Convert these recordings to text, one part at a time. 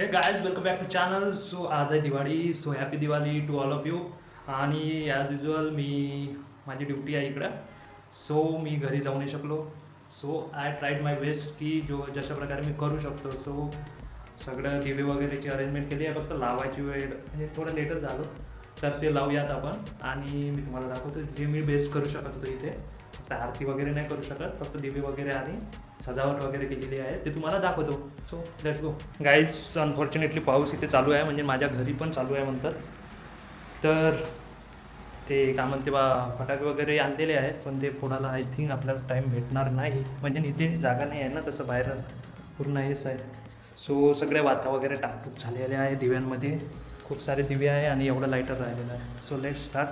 Hey guys welcome back to channel so आज आहे Diwali. So happy Diwali to all of you आणि as usual मी माझी duty आहे इकडं. सो मी घरी जाऊ नाही शकलो. So I tried my best की जो जशा प्रकारे मी करू शकतो. सो सगळं दिवे वगैरेची अरेंजमेंट केली आहे. फक्त लावायची वेळ म्हणजे थोडं लेटच झालो. तर ते लावूयात आपण. आणि मी तुम्हाला दाखवतो जे मी बेस्ट करू शकत होतो इथे. आरती वगैरे नाही करू शकत फक्त दिवे वगैरे आणि सजावट वगैरे केलेली आहे ते तुम्हाला दाखवतो. So let's go guys unfortunately पाऊस इथे चालू आहे म्हणजे माझ्या घरी पण चालू आहे म्हणतात. तर ते काय म्हणते बा फटाके वगैरे आणलेले आहेत पण ते फोडायला आय थिंक आपल्याला टाईम भेटणार नाही. म्हणजे इथे जागा नाही आहे ना तसं बाहेर पूर्ण हेच आहे. सो सगळे वाता वगैरे टाकून झालेले आहे दिव्यांमध्ये. खूप सारे दिवे आहे आणि एवढं लाईटर राहिलेलं आहे. सो लेट स्टार्ट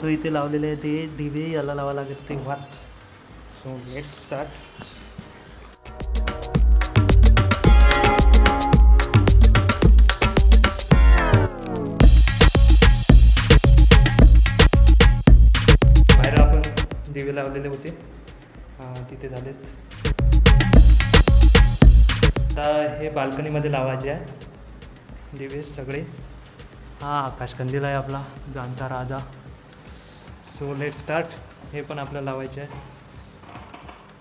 सो इथे लावलेले आहे ते दिवे याला लावा लागेल ते. वात सो लेट स्टार्ट बाहेर आपण दिवे लावलेले होते. हा, तिथे झालेत. आता हे बाल्कनीमध्ये लावायचे आहे. दिवे सगळे. हा आकाशकंदील आहे आपला. जाणता राजा. सो लेट स्टार्ट हे पण आपल्याला लावायचे आहे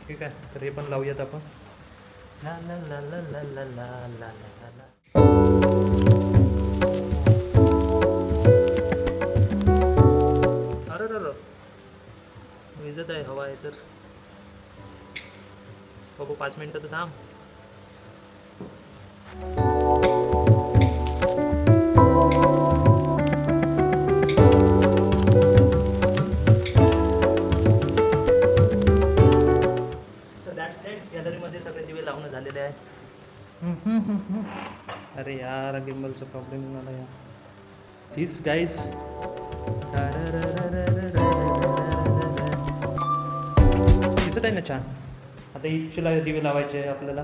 ठीक आहे तर हे पण लावूयात आपण ला ला ला ला ला ला ला ला ला अरे अरे विजत आहे हवा आहे तर बघू पाच मिनटं तर थांब अरे यार गिम्बलचा प्रॉब्लेम मला यार तीस गाईज दिसत आहे ना छान? आता इच्छेला दिवे लावायचे आपल्याला.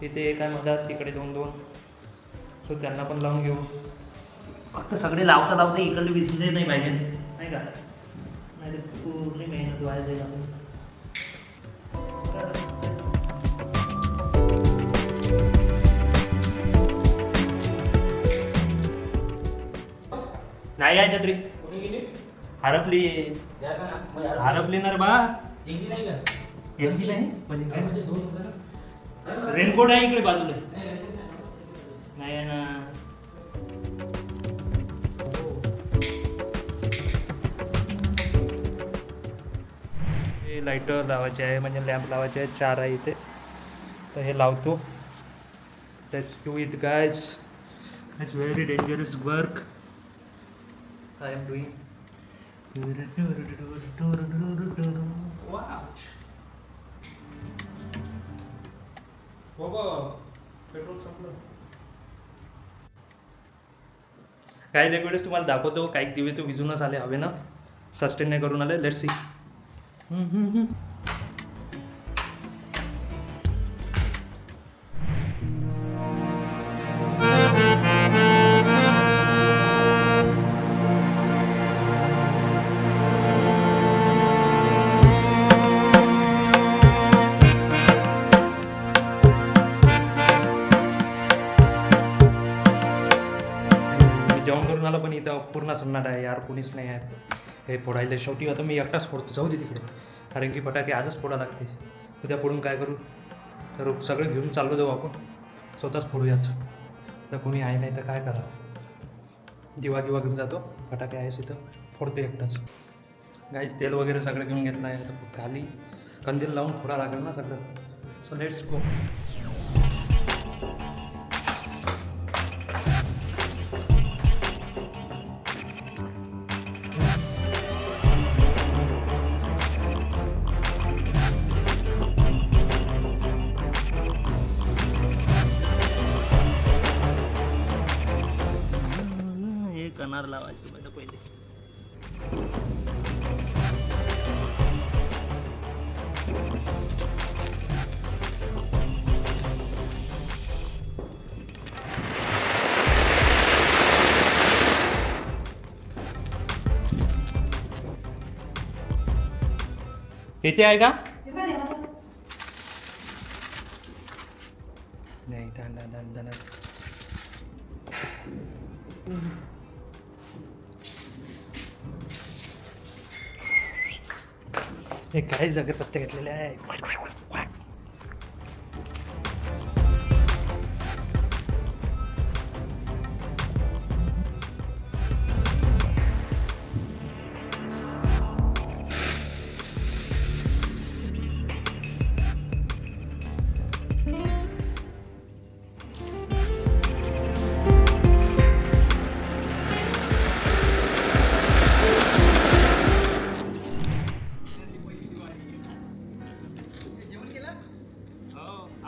तिथे काय म्हणतात तिकडे दोन दोन. सो त्यांना पण लावून घेऊ. फक्त सगळे लावता लावता इकडले विसरले नाही पाहिजे. नाही का? नाही पूर्ण मेहनत व्हायला छत्री? कुठे गेली? हरपली. द्या का? ना? मग यार- हरपली ना रे बा. गेली नाही का? गेली नाही? म्हणजे काय काय म्हणते, दोन रुपये ना? अरे, अरे, रेनकोट आहे इकडे बाजूला. नाही, नाही, नाही, नाही. नाही आहे ना. हे लाईटर लावायचे आहे म्हणजे लॅम्प लावायचे आहे चार आहे इथे. तर हे लावतो. Let's do it guys it's very dangerous work I am doing petrol संपलं. काही एक वेळेस तुम्हाला दाखवतो. काही दिवे तो विजूनच आले हवे ना सस्टेन नाही करून आले. लेट सी जेवण करून आला पण इथं पूर्ण सन्नाटा आहे यार कोणीच नाही आहे. हे फोडायला शेवटी आता मी एकटाच फोडतो. जाऊ दे तिकडे. कारण की फटाके आजच फोडा लागते. उद्या फोडून काय करू? तर सगळं घेऊन चाललो जाऊ आपण. स्वतःच फोडूयात. तर कोणी आहे नाही तर काय करा? दिवा किंवा घेऊन जातो. फटाके आहेस इथं. फोडतो एकटाच. गाईच तेल वगैरे सगळं घेऊन घेतलं आहे. तर खाली कंदील लावून फोडा लागेल ना सगळं. सो लेट्स गो કલર લાવવા છે મને કોઈ નહીં किती आहे का नाही हे काही जागे पत्ते घेतलेले आहे?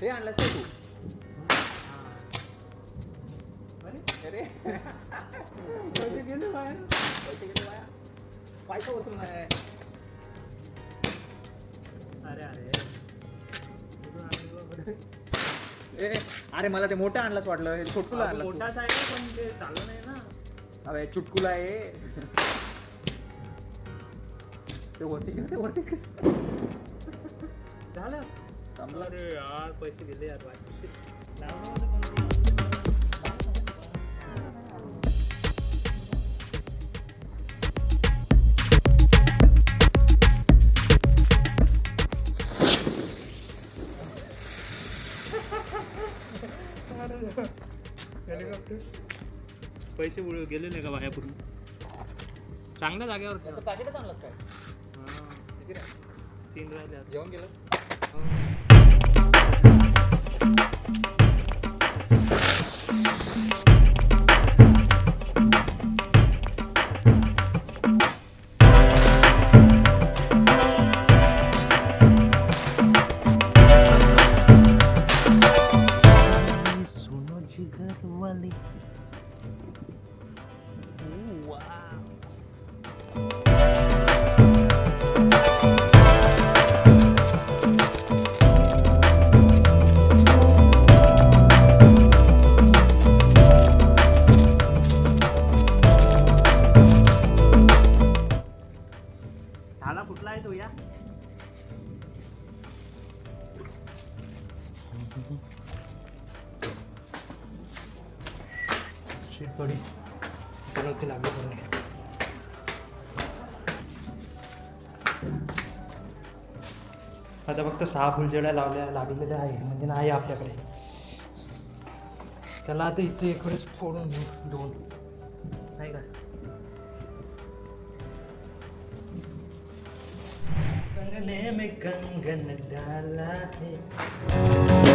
हे आणलंस काय तू? अरे पैसे गेले बाहेर पैसे गेले बाहेर. पैसा वसूल नाही अरे अरे. ए अरे मला ते मोठं आणलंच वाटलं. हे छोटकुला आणलं मोठाच आहे पण ते चालू नाही ना. अबे चुटकुला आहे. ते वरती गेलं, ते वरती पैसे दिले यार पैसे उड गेले नाही का बाहेर पूर्ण? चांगल्या जागेवर. त्याचं आणलंस काय? हा? तीन राहिले. जेवण केलं? Thank you. शीट पडी त्याला लागू करून आता फक्त सहा फुलजड्या लावल्या लागलेल्या आहे म्हणजे नाही आपल्याकडे त्याला आता इथे एक वेळेस फोडून घेऊ दोन नाही का कंगने में कंगन डाला है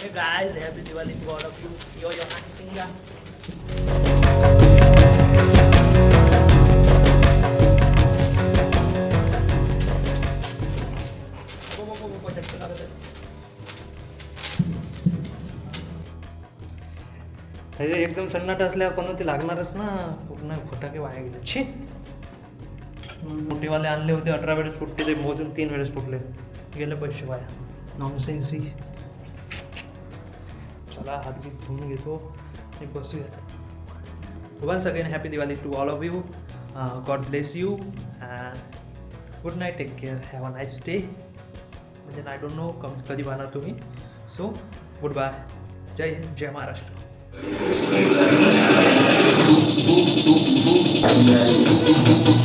Hey guys, I have to do a little bit of you. You're your acting. हे एकदम सन्नाट असल्यावर पण ते लागणारच ना. पूर्ण फटाके वाया गेले. छे मोठेवाले आणले होते अठरा वेळेस फुटते ते मोजून तीन वेळेस फुटले. गेले पैसे वाया. नॉनसेन्सी चला हात बीत धुवून घेतो आणि बसूयात. Once again happy Diwali to all of you God bless you good night take care have a nice day म्हणजे आय डोंट नो कम कधी पाहणार तुम्ही? So goodbye Jai Hind Jai Maharashtra. Thank you.